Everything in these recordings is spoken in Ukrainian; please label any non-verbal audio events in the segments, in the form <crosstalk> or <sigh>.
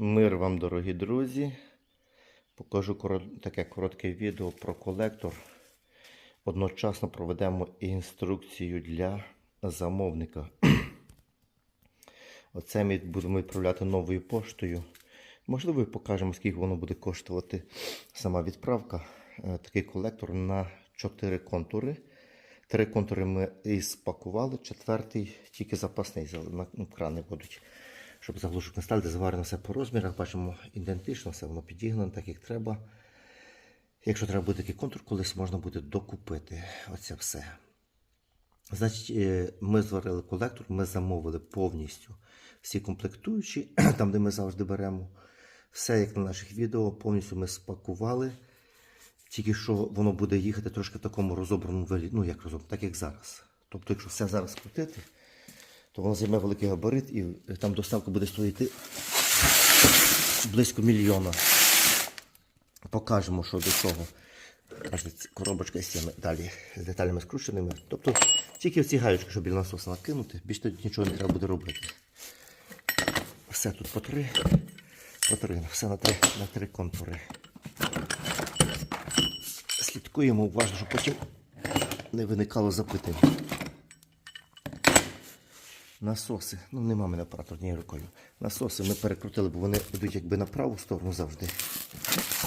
Мир вам, дорогі друзі. Покажу таке коротке відео про колектор. Одночасно проведемо інструкцію для замовника. <clears throat> Оце ми будемо відправляти новою поштою. Можливо, покажемо, скільки воно буде коштувати сама відправка. Е, Такий колектор на 4 контури. Три контури ми і спакували, четвертий тільки запасний, ну, крани будуть. Щоб заглушок не ставити, заварено все по розмірах. Бачимо ідентично, все воно підігнано, так як треба. Якщо треба буде такий контур, колись можна буде докупити оце все. Значить, е, ми зварили колектор, ми замовили повністю всі комплектуючі, <clears throat> там, де ми завжди беремо. Все, як на наших відео, повністю ми спакували. Тільки що воно буде їхати трошки в такому розобраному вигляді, ну як розобраному, так як зараз. Тобто, якщо все зараз крутити, то воно займе великий габарит і там доставка буде стоїти близько мільйона. Покажемо, що до чого. Коробочка з цими далі з деталями скрученими. Тобто тільки ці гаючки, щоб біля насоса накинути, більше тут нічого не треба буде робити. Все тут по три, по три, все на три, на три контури. Слідкуємо уважно, щоб потім не виникало запитань. Насоси. Ну, нема мене апарату однією рукою. Насоси ми перекрутили, бо вони йдуть якби на праву сторону завжди.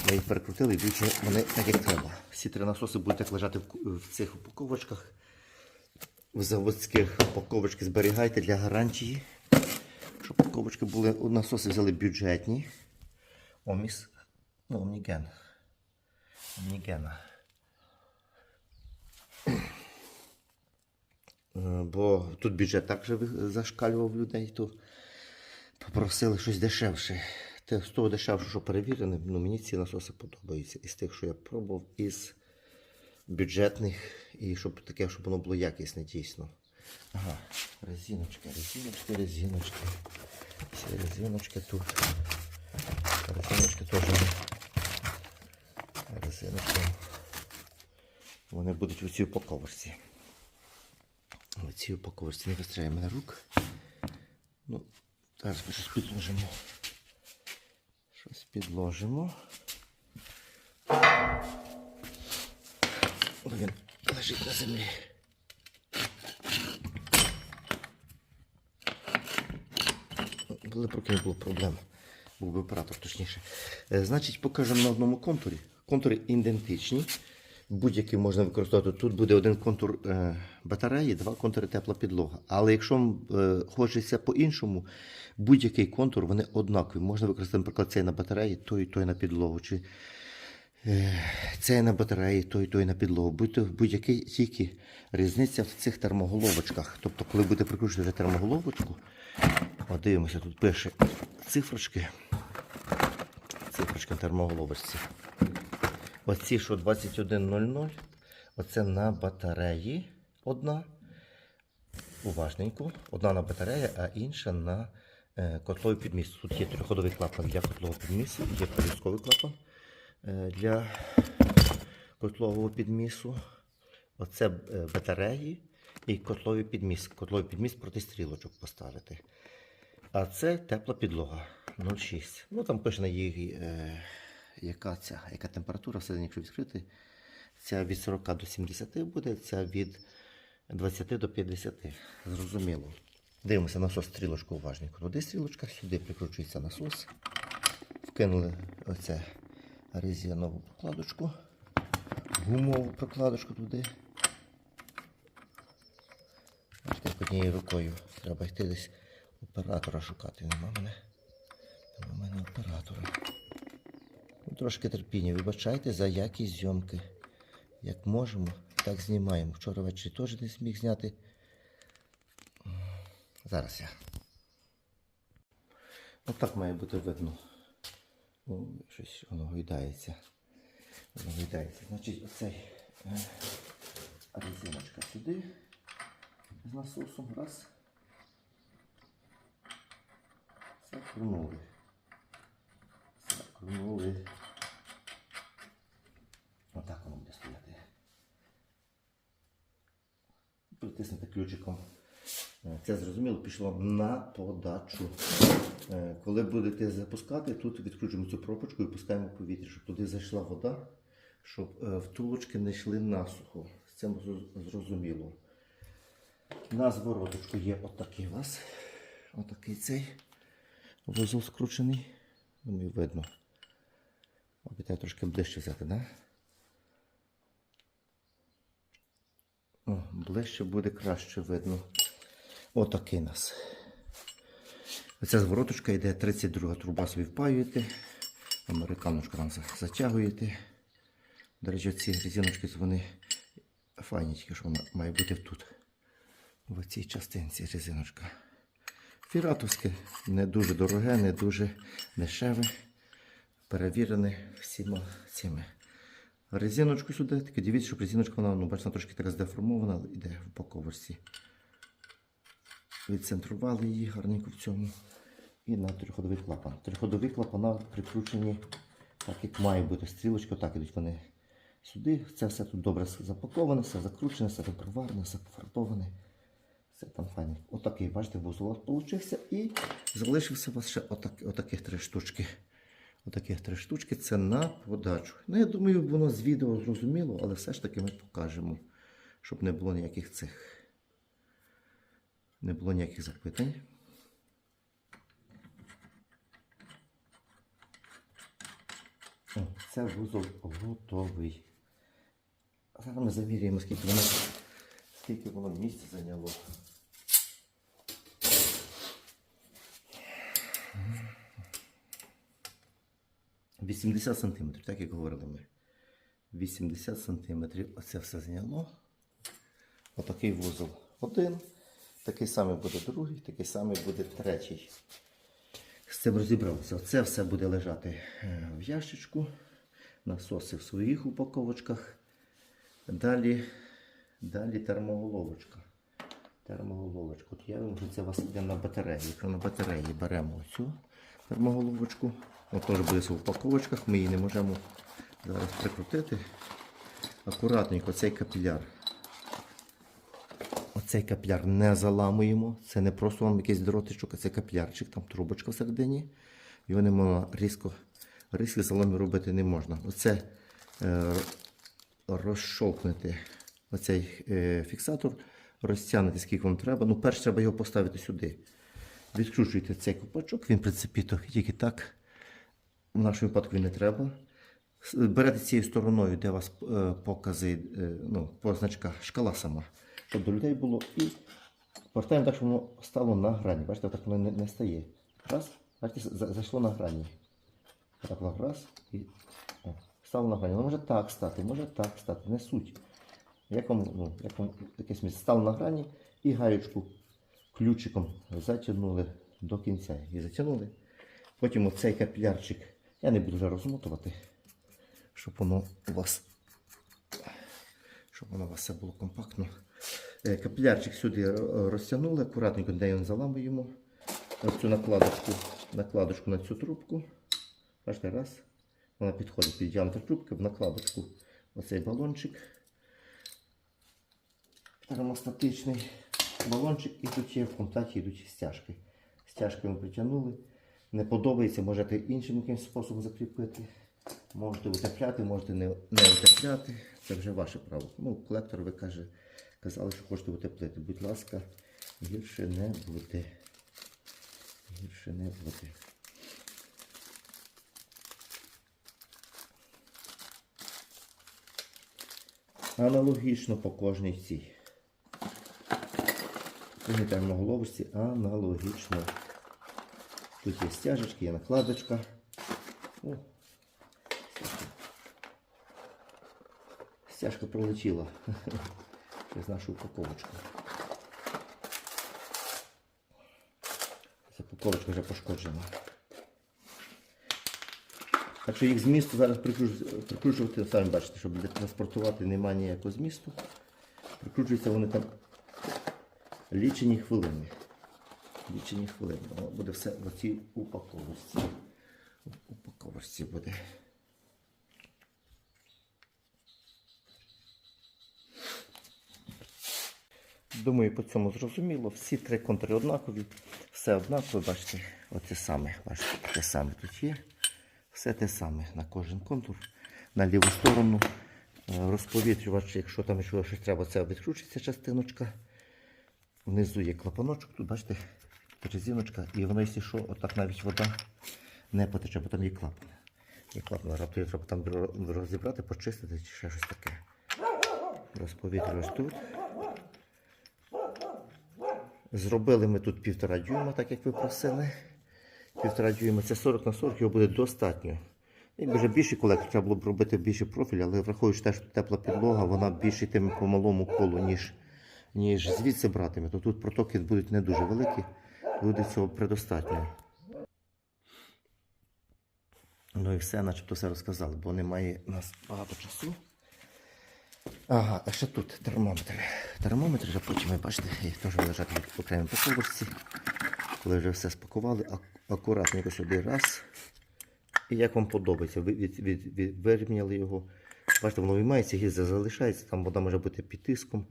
Ми їх перекрутили, йдуть вони так, як треба. Всі три насоси будуть так лежати в, в цих упаковочках. В заводських упаковочки зберігайте для гарантії. Щоб упаковочки були, насоси взяли бюджетні. Оміс. Ну, Омніген. Омнігена. Е, Бо тут бюджет також зашкалював людей, то попросили щось дешевше. Те, з того дешевше, що перевірене, ну мені ці насоси подобаються. Із тих, що я пробував, із бюджетних, і щоб таке, щоб воно було якісне дійсно. Ага, резиночки, резиночки, резиночки. Всі резиночки тут. Резиночки теж. Резиночки. Вони будуть у цій упаковочці. У цій упаковочці не вистряє мене рук. Ну, зараз ми щось підложимо. Щось підложимо. Він лежить на землі. Були поки не було проблем. Був би оператор точніше. Е, Значить, покажемо на одному контурі. Контури ідентичні. Будь-який можна використовувати. Тут буде один контур е, батареї, два контури тепла підлога. Але якщо вам е, хочеться по-іншому, будь-який контур вони однакові. Можна використати, наприклад, цей на батареї, той і той на підлогу. Чи е, цей на батареї, той той на підлогу. Будь-який тільки різниця в цих термоголовочках. Тобто, коли будете прикручувати термоголовочку, от дивимося, тут пише цифрочки. Цифрочка на термоголовочці. Оці, що 2100, оце на батареї одна. Уважненько. Одна на батареї, а інша на е, котловий підміс. Тут є трьохходовий клапан для котлового підмісу, є полюсковий клапан е, для котлового підмісу. Оце е, батареї і котловий підміс. Котловий підміс проти стрілочок поставити. А це тепла підлога 0,6. Ну там пише на її, яка, ця, яка температура всередині, якщо відкрити. Ця від 40 до 70 буде, ця від 20 до 50. Зрозуміло. Дивимося насос стрілочку уважненько. Туди стрілочка, сюди прикручується насос. Вкинули оце резинову прокладочку, гумову прокладочку туди. Бачите, однією рукою треба йти десь оператора шукати. Нема мене. Нема мене оператора. Трошки терпіння. Вибачайте за якість зйомки. Як можемо, так знімаємо. Вчора ввечері теж не зміг зняти. Зараз я. Отак має бути видно. Ну, щось воно гойдається. Воно гойдається. Значить, оцей е, резиночка сюди з насосом. Раз. Закрунули. Закрунули. Отак воно буде стояти. Притиснути ключиком. Е, Це зрозуміло пішло на подачу. Е, коли будете запускати, тут відкручуємо цю пробочку і пускаємо повітря, щоб туди зайшла вода, щоб е, втулочки не йшли насухо. Зро- зрозуміло. На звороточку є отакий у вас. Отакий цей вузол скручений. Думаю, видно. Обіцяю трошки ближче взяти, да? О, ближче буде краще видно. Отакий нас. Оця звороточка йде 32 труба собі впаюєте. Американочку там затягуєте. До речі, ці резиночки вони файні, тільки що вона має бути тут. В цій частинці резиночка. Фіратовське не дуже дороге, не дуже дешеве. Перевірене всіма цими. Резиночку сюди, таке дивіться, щоб резиночка вона, ну, бачите, трошки така здеформована, але йде в упаковочці. Відцентрували її гарненько в цьому. І на триходовий клапан. Триходові клапана прикручені, так як має бути стрілочка, так ідуть вони сюди. Це все тут добре запаковане, все закручене, все проварене, все пофарбоване. Все там файно. Отакий, бачите, вузол получився. І залишився у вас ще отак, отаких три штучки. Отаких три штучки це на подачу. Ну, я думаю, воно з відео зрозуміло, але все ж таки ми покажемо, щоб не було ніяких цих. Не було ніяких запитань. Це вузол готовий. Зараз ми заміряємо, скільки воно, скільки воно місця зайняло. Вісімдесят сантиметрів, так як говорили ми. 80 сантиметрів. Оце все зняло. Отакий вузол один. Такий самий буде другий, такий самий буде третій. З цим розібралися. Це все буде лежати е, в ящичку. Насоси в своїх упаковочках. Далі, далі термоголовочка. Термоголовочка. От я вже це у вас йде на батареї. На батареї беремо цю термоголовочку. Вона теж буде в упаковочках. Ми її не можемо зараз прикрутити. Акуратненько цей капіляр. Оцей капляр не заламуємо. Це не просто вам якийсь дротичок, а це каплярчик, там трубочка всередині. Його не можна різко, різко заломі робити не можна. Оце е, розшовкнути оцей е, фіксатор, розтягнути скільки вам треба. Ну, перш треба його поставити сюди. Відкручуєте цей купачок, він принципі тільки так. В нашому випадку він не треба. Берете цією стороною, де у вас е, покази, е, ну, позначка, шкала сама, щоб до людей було. І повертаємо так, щоб воно стало на грані. Бачите, так воно не, не стає. Раз, бачите, зайшло на грані. Так, лаг, раз і о, стало на грані. Воно може так стати, може так стати, не суть. Як вам, ну, як вам якесь місце стало на грані і гаєчку ключиком затягнули до кінця. І затягнули. Потім оцей капілярчик, я не буду вже розмотувати, щоб воно у вас, щоб воно у вас все було компактно. Е, Капілярчик сюди розтягнули, акуратненько де його заламуємо. Цю накладочку, накладочку на цю трубку. Бачите, раз. Вона підходить під діаметр трубки, в накладочку оцей балончик. Термостатичний балончик і тут є в комплекті йдуть стяжки. Стяжки ми притягнули. Не подобається, можете іншим якимось способом закріпити. Можете утепляти, можете не, не утепляти. Це вже ваше право. Ну, колектор ви каже, казали, що хочете утеплити. Будь ласка, гірше не буде. Гірше не буде. Аналогічно по кожній цій. Кожній термоголовочці аналогічно. Тут є стяжечки, є накладочка. О, стяжка. Пролетіла <laughs> через нашу упаковочку. Ця упаковочка вже пошкоджена. Так що їх змісту зараз прикручувати, самі бачите, щоб транспортувати немає ніякого змісту. Прикручуються вони там лічені хвилини. Лічені хвилини. Воно буде все в цій упаковочці. В упаковочці буде. Думаю, по цьому зрозуміло. Всі три контури однакові, все однакове, бачите, оце саме, бачите, те саме тут є. Все те саме на кожен контур. На ліву сторону е, розповітрювач, якщо там щось треба, це відкручується частиночка. Внизу є клапаночок, тут бачите, резиночка, і воно, якщо що, отак навіть вода не потече, бо там є клапан. Є клапан, раптом треба там розібрати, почистити чи ще щось таке. Розповітрювач тут. Зробили ми тут півтора дюйма, так як ви просили. Півтора дюйма це 40 на 40, його буде достатньо. Якби вже більший колектор, треба було б робити більший профіль, але враховуючи те, що тепла підлога, вона більше йтиме по малому колу, ніж, ніж звідси братиме. То тут протоки будуть не дуже великі, буде цього предостатньо. Ну і все, начебто все розказали, бо немає у нас багато часу. Ага, а ще тут термометр. Термометр вже потім, ви бачите, теж лежать в окремій паковочці. Коли вже все спакували, ак- акуратненько сюди раз. І як вам подобається, ви від, від, від, вирівняли його. Бачите, воно виймається, гільза залишається, там вода може бути під тиском.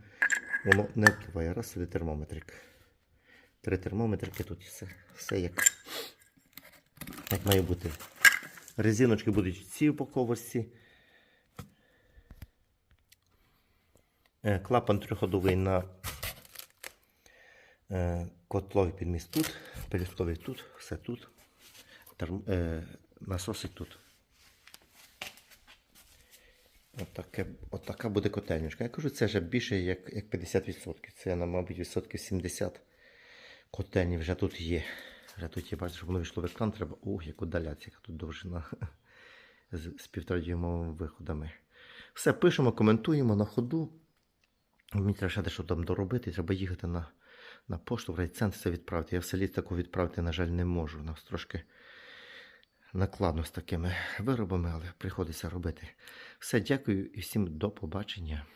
Воно не впливає. Раз сюди термометрик. Три термометрики тут все, все як, як має бути. Резиночки будуть в цій упаковочці. Клапан трьохходовий на е, котловий підміс тут, пелюстковий тут, все тут. Терм, е, насоси тут. Отаке, отака буде котельничка. Я кажу, це вже більше як, як 50%. Це, мабуть, відсотків 70 котельні вже тут є. Вже тут є, бачите, щоб воно вийшло в екран, треба. Ух, як удаляться, яка тут довжина <laughs> з, з півторадюймовими виходами. Все, пишемо, коментуємо на ходу. Мені треба ще дещо там доробити, треба їхати на, на пошту, в райцентр це відправити. Я в селі таку відправити, на жаль, не можу. У нас трошки накладно з такими виробами, але приходиться робити. Все, дякую і всім до побачення.